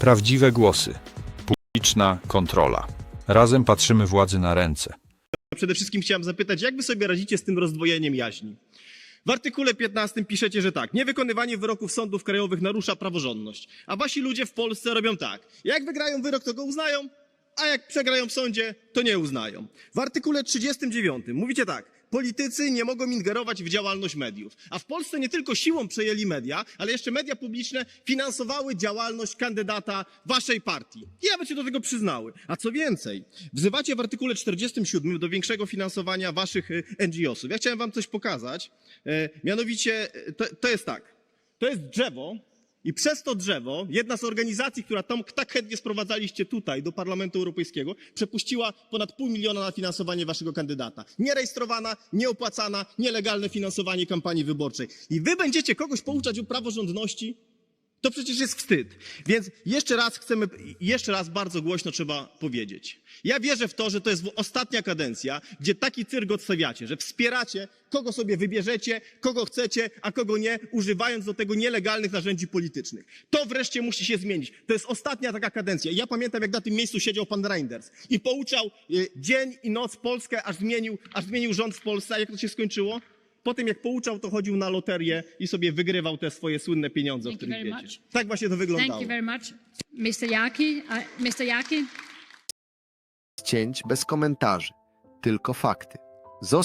Prawdziwe głosy. Publiczna kontrola. Razem patrzymy władzy na ręce. Przede wszystkim chciałem zapytać, jak wy sobie radzicie z tym rozdwojeniem jaźni? W artykule 15 piszecie, że tak, niewykonywanie wyroków sądów krajowych narusza praworządność. A wasi ludzie w Polsce robią tak. Jak wygrają wyrok, to go uznają, a jak przegrają w sądzie, to nie uznają. W artykule 39 mówicie tak. Politycy nie mogą ingerować w działalność mediów. A w Polsce nie tylko siłą przejęli media, ale jeszcze media publiczne finansowały działalność kandydata waszej partii. I nawet się do tego przyznały. A co więcej, wzywacie w artykule 47 do większego finansowania waszych y, NGO-sów. Ja chciałem wam coś pokazać. E, Mianowicie, e, to, to jest tak. To jest drzewo i przez to drzewo jedna z organizacji, która tam tak chętnie sprowadzaliście tutaj do Parlamentu Europejskiego, przepuściła ponad pół miliona na finansowanie waszego kandydata. Nierejestrowana, nieopłacana, nielegalne finansowanie kampanii wyborczej. I wy będziecie kogoś pouczać o praworządności? To przecież jest wstyd. Więc jeszcze raz chcemy, jeszcze raz bardzo głośno trzeba powiedzieć. Ja wierzę w to, że to jest ostatnia kadencja, gdzie taki cyrk odstawiacie, że wspieracie, kogo sobie wybierzecie, kogo chcecie, a kogo nie, używając do tego nielegalnych narzędzi politycznych. To wreszcie musi się zmienić. To jest ostatnia taka kadencja. Ja pamiętam, jak na tym miejscu siedział pan Reinders i pouczał y, dzień i noc Polskę, aż zmienił, aż zmienił rząd w Polsce. A jak to się skończyło? Po tym, jak pouczał, to chodził na loterię i sobie wygrywał te swoje słynne pieniądze, o Thank you których very wiecie. much. Tak właśnie to wyglądało. Thank you very much. Mr. Yaki, uh, Mr. Yaki. cięć bez komentarzy, tylko fakty. Zostaw